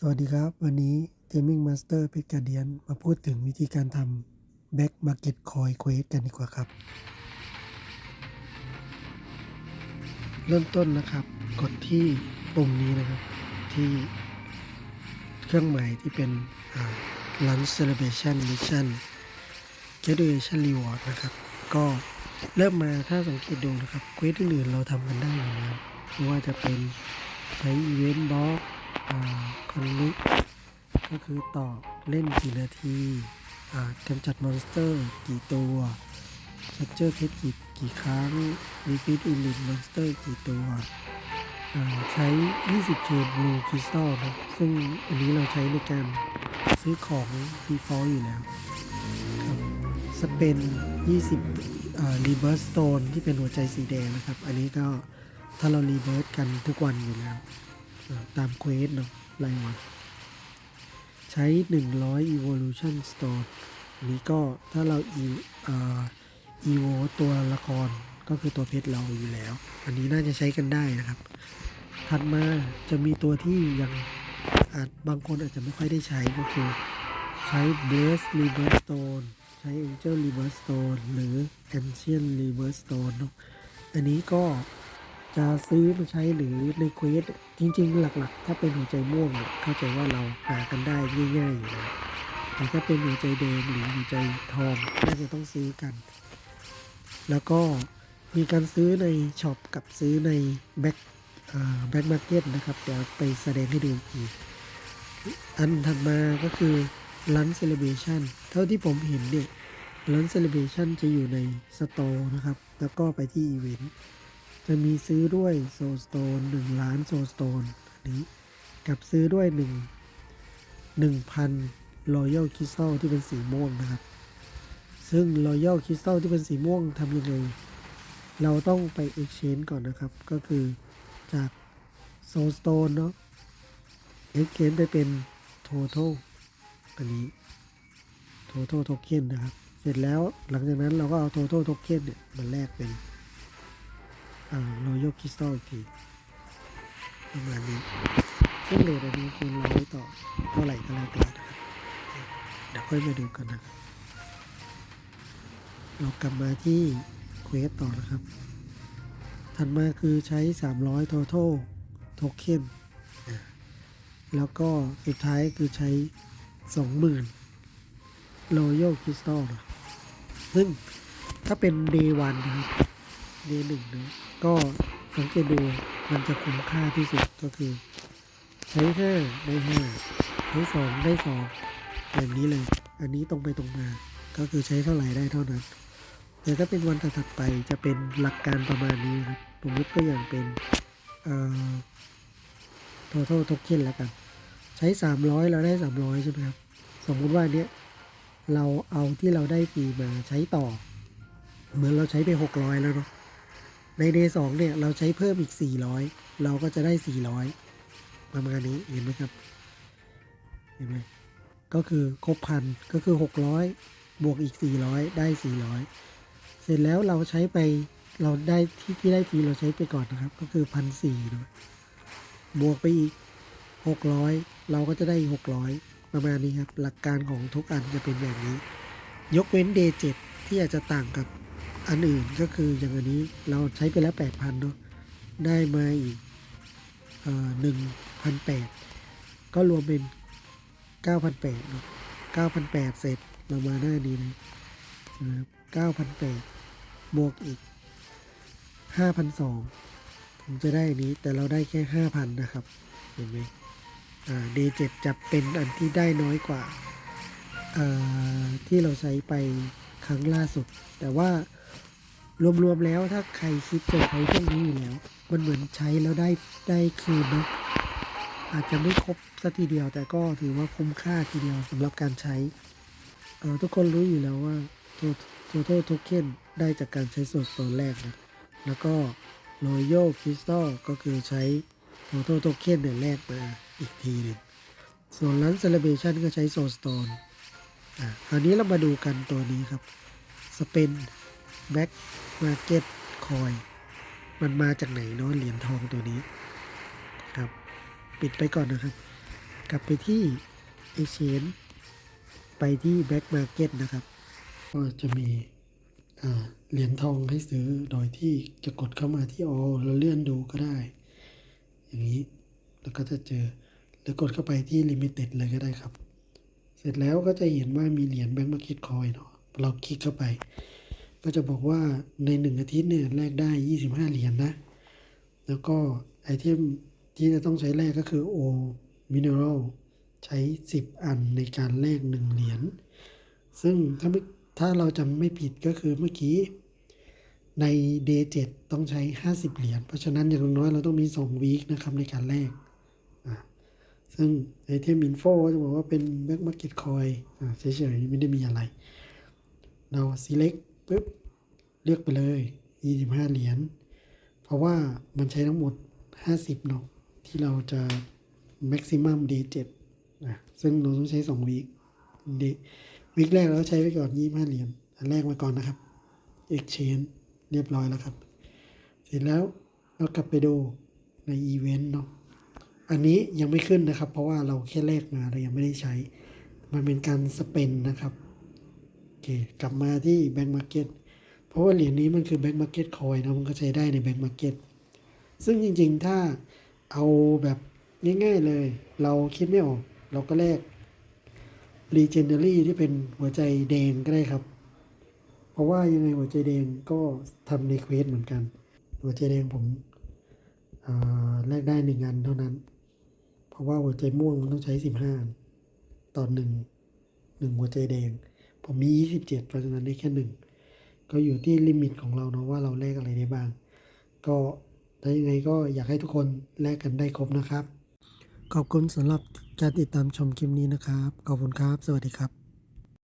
สวัสดีครับ วันนี้ Gaming Master เพชรกาเดียนมาพูดถึงวิธีการทำ Back Market Coin Quest กันดีกว่าครับ เริ่มต้นนะครับ กดที่ปุ่มนี้นะครับ ที่เครื่องหมายที่เป็นอ่า Lunch Celebration Mission Graduation Reward นะครับ ก็เริ่มมาถ้าสังเกตดูนะครับเควสอื่นๆเราทำกันได้อยู่แล้วไม่ว่าจะเป็นใช้อีเวนต์บล็อก คอนลิกก็คือต่อเล่นกี่นาทีอ่ากำจัดมอนสเตอร์กี่ตัวแคปเจอร์เพชรกี่กี่ครั้งมีฟีดอิลิทมอนสเตอร์กี่ตัวใช้ 20เคบลูคริสตัลนะซึ่งอันนี้เราใช้ในการซื้อของ default อยู่แล้วสเปน 20รีเบิร์สโตนที่เป็นหัวใจสีแดงนะครับ อันนี้ก็ถ้าเรารีเบิร์สกันทุกวันอยู่แล้ว ตามเควสเนาะรายวันใช้ 100 evolution stone อันนี้ก็ถ้าเราอีอ่า evo ตัวละครก็คือตัวเพชรเราอยู่แล้ว อันนี้น่าจะใช้กันได้นะครับ ถัดมาจะมีตัวที่ยังอาจบางคนอาจจะไม่ค่อยได้ใช้ก็คือใช้ Blaze Reverse Stone ใช้ Angel Reverse Stone หรือ Ancient Reverse Stone เนอะอันนี้ก็ จะซื้อมาใช้หรือในเควสจริง ๆ หลักๆ ถ้าเป็นหัวใจม่วงเข้าใจว่าเราหากันได้ง่ายๆอยู่แล้วแต่ถ้าเป็นหัวใจแดงหรือหัวใจทองน่าจะต้องซื้อกัน แล้วก็มีการซื้อในช็อปกับซื้อในแบ็คแบ็คมาร์เก็ตนะครับเดี๋ยวไปแสดงให้ดูอีกอันถัดมาก็คือ Lunch Celebration เท่าที่ผมเห็นเนี่ย Lunch Celebration จะอยู่ในสโตร์นะครับ แล้วก็ไปที่อีเวนต์ จะมีซื้อด้วย Soul Stone 1ล้าน Soul Stone อันนี้กับซื้อด้วย 1 1,000 Royal Crystal ที่เป็นสีม่วงนะครับ ซึ่ง Royal Crystal ที่เป็นสีม่วงทำยังไง เราต้องไป Exchange ก่อนนะครับ ก็คือจาก Soul Stone เนาะ Exchange ไปเป็น Total อันนี้ Total Token นะครับ เสร็จแล้วหลังจากนั้นเราก็เอา Total Token เนี่ยมาแลกเป็น รอ่า Royal Crystal อีกทีประมาณนี้ซึ่งเลทอันนี้คูณร้อยต่อเท่าไหร่ก็แล้วแต่นะครับเดี๋ยวค่อยมาดูกันนะครับเรากลับมาที่เควสต่อนะครับ ถัดมาคือใช้ 300 total token แล้วก็สุดท้ายคือใช้ 20,000 royal crystal นะซึ่งถ้าเป็น day 1นะครับ day 1นะก็สังเกตดูมันจะคุ้มค่าที่สุดก็คือ ใช้5ได้5ใช้2ได้2แบบนี้เลย อันนี้ตรงไปตรงมา ก็คือใช้เท่าไหร่ได้เท่านั้น แต่ถ้าเป็นวันถัดไปจะเป็นหลักการประมาณนี้ครับสมมติก็อย่างเป็นเอ่อ total token แล้วกัน ใช้ 300 เราได้ 300 ใช่ไหมครับ สมมุติว่าเนี้ยเราเอาที่เราได้ฟรีมาใช้ต่อ เหมือนเราใช้ไป 600 แล้วเนาะ ใน day 2เนี่ยเราใช้เพิ่มอีก 400 เราก็จะได้ 400 ประมาณนี้เห็นไหมครับ เห็นไหมก็คือครบพันก็คือ 600 บวกอีก 400 ได้ 400 เสร็จแล้วเราใช้ไปเราได้ที่ที่ได้ฟรีเราใช้ไปก่อนนะครับ ก็คือพันสี่นะบวกไปอีก 600 เราก็จะได้อีก600 ประมาณนี้ครับ หลักการของทุกอันจะเป็นแบบนี้ ยกเว้น day 7ที่อาจจะต่างกับ อันอื่นก็คืออย่างอันนี้เราใช้ไปแล้ว8,000เนาะได้มาอีกเอ่อ1,800ก็รวมเป็น9,800เนาะ9,800เสร็จเรามาหน้านี้นะนะครับ9,800บวกอีก5,200ผมจะได้อันนี้แต่เราได้แค่5,000นะครับ เห็นไหมอ่า D7 จะเป็นอันที่ได้น้อยกว่าที่เราใช้ไปครั้งล่าสุด แต่ว่า รวมๆแล้วถ้าใครคิดจะใช้พวกนี้อยู่แล้ว มันเหมือนใช้แล้วได้ได้คืนนะอาจจะไม่ครบสักทีเดียวแต่ก็ถือว่าคุ้มค่าทีเดียวสำหรับการใช้เออทุกคนรู้อยู่แล้วว่า Total Token ได้จากการใช้ส่วนตัวแรกนะแล้วก็ Royal Crystal ก็คือใช้ Total Token เนี่ยแลกมาอีกทีหนึ่งส่วน Lunch Celebration ก็ใช้ Soul Stone อะคราวนี้เรามาดูกันตัวนี้ครับ Spend Back Market Coin มันมาจากไหนเนาะเหรียญทองตัวนี้ครับ ปิดไปก่อนนะครับ กลับไปที่ไอเชนไปที่แบ็กมาเก็ตนะครับ ก็จะมีเหรียญทองให้ซื้อโดยที่จะกดเข้ามาที่ออแล้วเลื่อนดูก็ได้ อย่างนี้แล้วก็จะเจอหรือกดเข้าไปที่ Limited เลยก็ได้ครับ เสร็จแล้วก็จะเห็นว่ามีเหรียญแบงก์มาร์เก็ตคอยเนาะเราคลิกเข้าไป ก็จะบอกว่าในหนึ่งอาทิตย์เนี่ยแลกได้ 25 เหรียญนะ แล้วก็ไอเทมที่จะต้องใช้แลกก็คือโอมินเนอรัลใช้ 10 อันในการแลก1เหรียญ ซึ่งถ้าไม่ถ้าเราจำไม่ผิดก็คือเมื่อกี้ใน day 7ต้องใช้ 50 เหรียญ เพราะฉะนั้นอย่างน้อยเราต้องมี 2 วีคนะครับในการแลกซึ่งไอเทมอินโฟจะบอกว่าเป็นแบ็กมาร์เก็ตคอยเฉยๆไม่ได้มีอะไร เรา select ปุ๊บเลือกไปเลย25เหรียญ เพราะว่ามันใช้ทั้งหมด 50เนาะที่เราจะ maximum day 7นะซึ่งเราต้องใช้ 2 วีควีคแรกเราใช้ไปก่อน25เหรียญ อันแรกมาก่อนนะครับ exchange เรียบร้อยแล้วครับ เสร็จแล้วเรากลับไปดูในอีเวนต์เนาะอันนี้ยังไม่ขึ้นนะครับ เพราะว่าเราแค่แลกมาเรายังไม่ได้ใช้ มันเป็นการสเปนนะครับ เคกลับมาที่แบงก์มาร์เก็ตเพราะว่าเหรียญนี้มันคือแบงก์มาร์เก็ตคอยนะมันก็ใช้ได้ในแบงก์มาร์เก็ตซึ่งจริงๆถ้าเอาแบบง่ายๆเลย เราคิดไม่ออก เราก็แลก Legendary ที่เป็นหัวใจแดงก็ได้ครับ เพราะว่ายังไงหัวใจแดงก็ทำในเควสเหมือนกัน หัวใจแดงผมแลกได้หนึ่งอันเท่านั้น เพราะว่าหัวใจม่วงมันต้องใช้สิบห้าต่อหนึ่งหนึ่งหัวใจแดง ผมมียี่สิบเจ็ดเพราะฉะนั้นได้แค่หนึ่งก็อยู่ที่ลิมิตของเราเนาะว่าเราแลกอะไรได้บ้าง ก็ถ้ายังไงก็อยากให้ทุกคนแลกกันได้ครบนะครับ ขอบคุณสำหรับการติดตามชมคลิปนี้นะครับ ขอบคุณครับ สวัสดีครับ